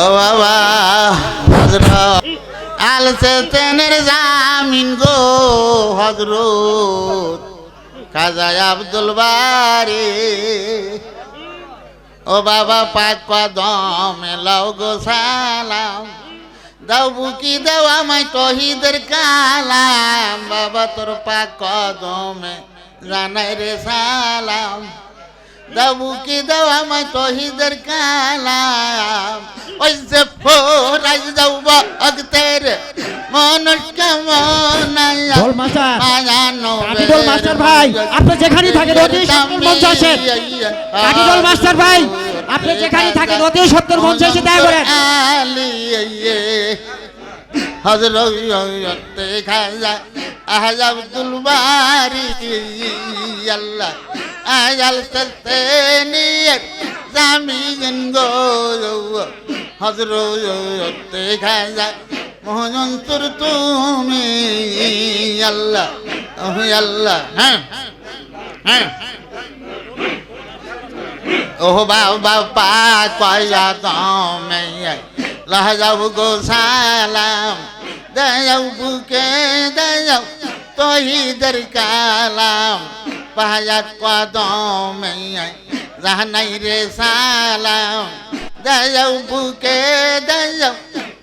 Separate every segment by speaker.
Speaker 1: ও বাবা হজরত আল সেতেনের জামিন গো হজরত খাজা আব্দুল বারে। ও বাবা, পাক কদমে লাও গো সালাম। দাও বুকি, দাও আমায় তহিদের কালাম। বাবা, তোর পাক কদমে জানাই রে সালাম। দাও বুকি, দাও আমায় তহিদের কালাম। যে ফোরাই যাও ভক্তের মন কেমন
Speaker 2: ঢোল মাস্টার, ভাই, আপনি যেখানেই থাকেন অতি সত্তর মঞ্চে আসেন। কাঠিডোল মাস্টার ভাই, আপনি যেখানেই থাকেন অতি সত্তর মঞ্চে এসে দেখা করেন।
Speaker 1: আল্লাহ আজাল হজরত খাজা মোহনন্তর তুমি আল্লাহ আল্লাহ হ্যাঁ হ্যাঁ। ওহ বাবা পাক পায়া দমে লহজাব গো সালাম, দয়াও বুকে দয়াও তহিদের কালাম পায়াত কদমে জাহানাই রে সালাম। দয়াও বুকে দয়াও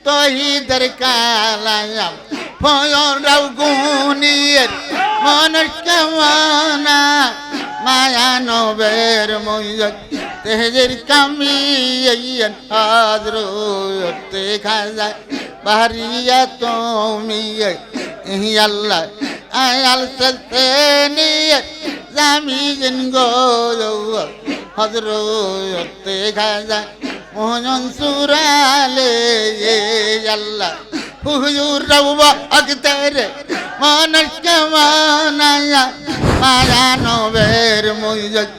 Speaker 1: তহিদের কালাম ফয়রাও গুনিয়ের মন কেমনা মায়া নবের ময়ক তেজের কামি হাজরতে খাজা বাহারিয়া তুমি আল্লাহ আয়াল সতে নিয়ে জামিন গো হজরতে খাজা মোহন সুরালে আল্লাহ। হুজুর রব অগতের মন কেমনায়া মায়া নবের ময়ক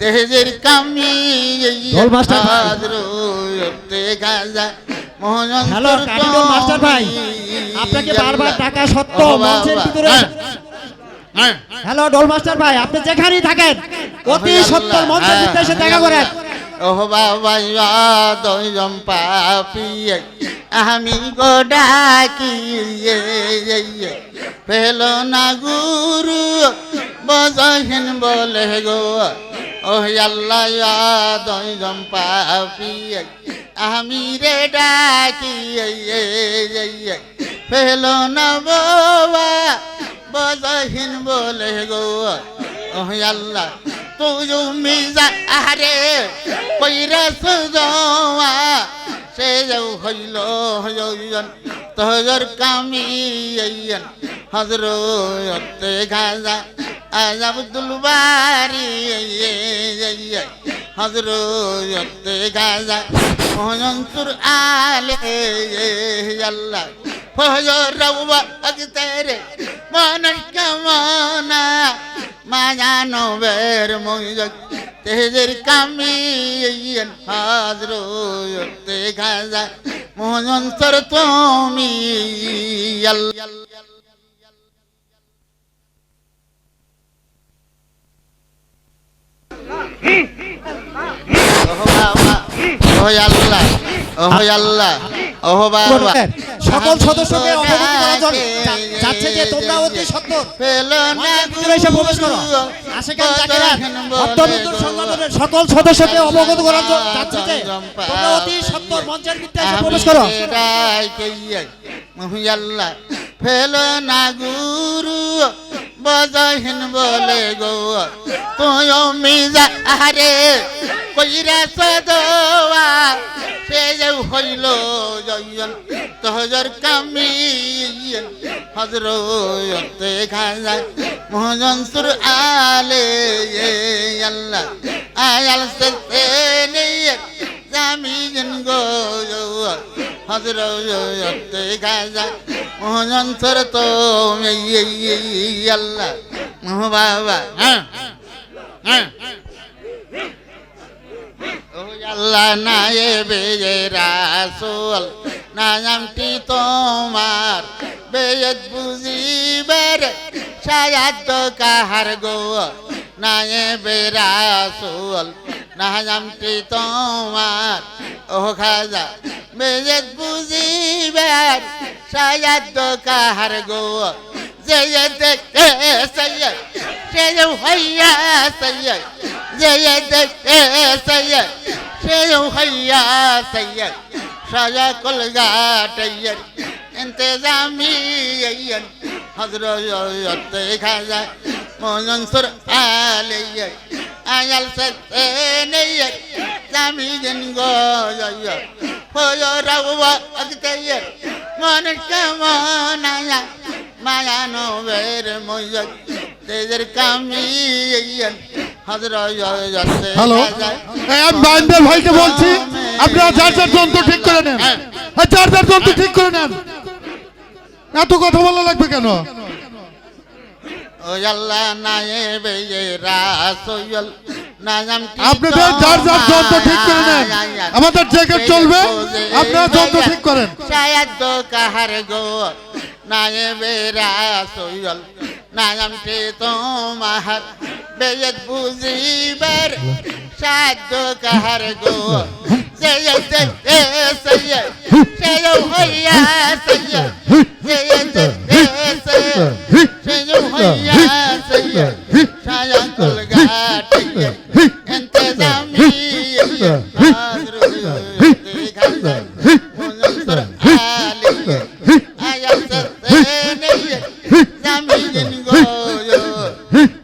Speaker 1: তেজের কামি
Speaker 2: হ্যালো কাঠিডোল মাস্টার ভাই। আপনাকে বারবার ডাকা সত্য মঞ্চের ভিতরে
Speaker 1: হ্যাঁ
Speaker 2: হ্যালো ডোল মাস্টার ভাই আপনি যেখানেই থাকেন অতি সত্তর মঞ্চের ভিতরে এসে দেখা করেন।
Speaker 1: ওহ বাবা দইজম পাপি আমি গো ডাকি পেল না গুরু বজহিন বলে গো ওহ আল্লাহ দইজম পাপি আমি রে ডাকি পেল না বাবা বজহিন বলে গো ওহ আল্লাহ মিজা আরে কইরা সুজোয়া সে যাও হইল হইন তোর কামি হজরতে খাজা আজ আব্দুল বারি হজরতে খাজা মহনসুর আলে, আল্লাহ। ফজর রওয়া আগতেরে মন কেমনা মায়া নবের ময়ক তেজের কামি হাজরতে খাজা মহনসর তুমি আল্লাহ ওহ বাবা ওহ আল্লাহ
Speaker 2: সকল সদস্যকে অবগত করা জন্য যাচ্ছে যে তোমরা অতি সত্তর। এসে প্রবেশ করো। আশেখান জাকিরা অত্যবন্ধুর সংগঠনের সকল সদস্যকে অবগত করা যাচ্ছে যে তোমরা অতি সত্তর মঞ্চের এসে প্রবেশ করো।
Speaker 1: আল্লাহ ফেল না গুরু বজহিন বলে গো তুই মিজা আরে কইরা সদোয়া সে যাও হইল জয়ন তোহজর কামি হজরতে খাজা মোহনসুর আলে আল্লাহ, আয়াল সতে নিয়ে জামিন গো হজরতে খাজা মোহনসুর তো আল্লাহ। বাবা হ্যাঁ হ্যাঁ। আল্লাহ না এ বেয়ে রাসুল নামটি তোমার। বেয়ত বুঝিবার সায়াদ কাহার গো না এ বেরাসুল নাহাজামটি তোমার ও খাজা, মেজেদ বুঝিবার সাজাত তো কাহার গো যে দেখে সৈয়দ সে হইয়া সৈয়দ যে দেখে সৈয়দ সে হইয়া সৈয়দ সাজা কলগাটাইয়ার ইন্তজামি আইয়ার হজরত খাজা মনসুর আলাইয়ার ayal serseneye samidin goyoyo hoyo rawwa agteye monet kamonaya maya no ver moyo tezer kamiye
Speaker 3: hello আমি বাইন্দার ভাইকে বলছি আপনারা যার যার যন্ত্র ঠিক করে নেন যার যার যন্ত্র ঠিক করে নেন এত কথা বলা লাগবে কেন আপনাদের যার যার যন্ত্র ঠিক করে নেন। আমাদের জ্যাকেট চলবে আপনারা যন্ত্র ঠিক করেন।
Speaker 1: তোমার বেয়ত বুঝিবার সাধ্য কাহার গো जय जय सैया जय भैया सैया जय जय सैया जय भैया सैया छाया कलगाट इंतजामी Hazır oluyor,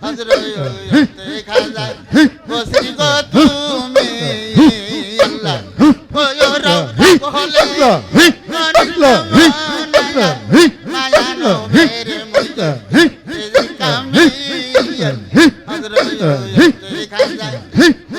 Speaker 1: hazır oluyor, hazır oluyor,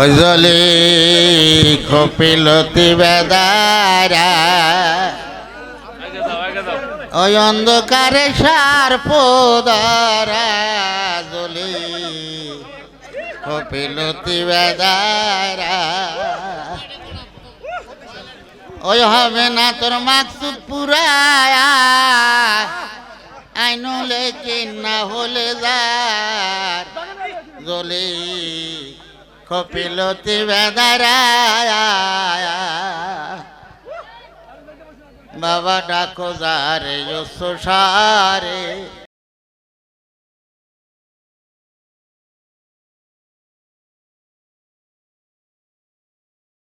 Speaker 1: ওজলে কপিলতি বেদারা ওই অন্ধকারে সার পোদারা। জলে কপিলতি বেদারা ওই হবে না তোর মাকসুদ পুরায়া। আইনুলে কি না হলে যার। জলে কপিলতি বেদারা বাবা ডাকো যারে সারে।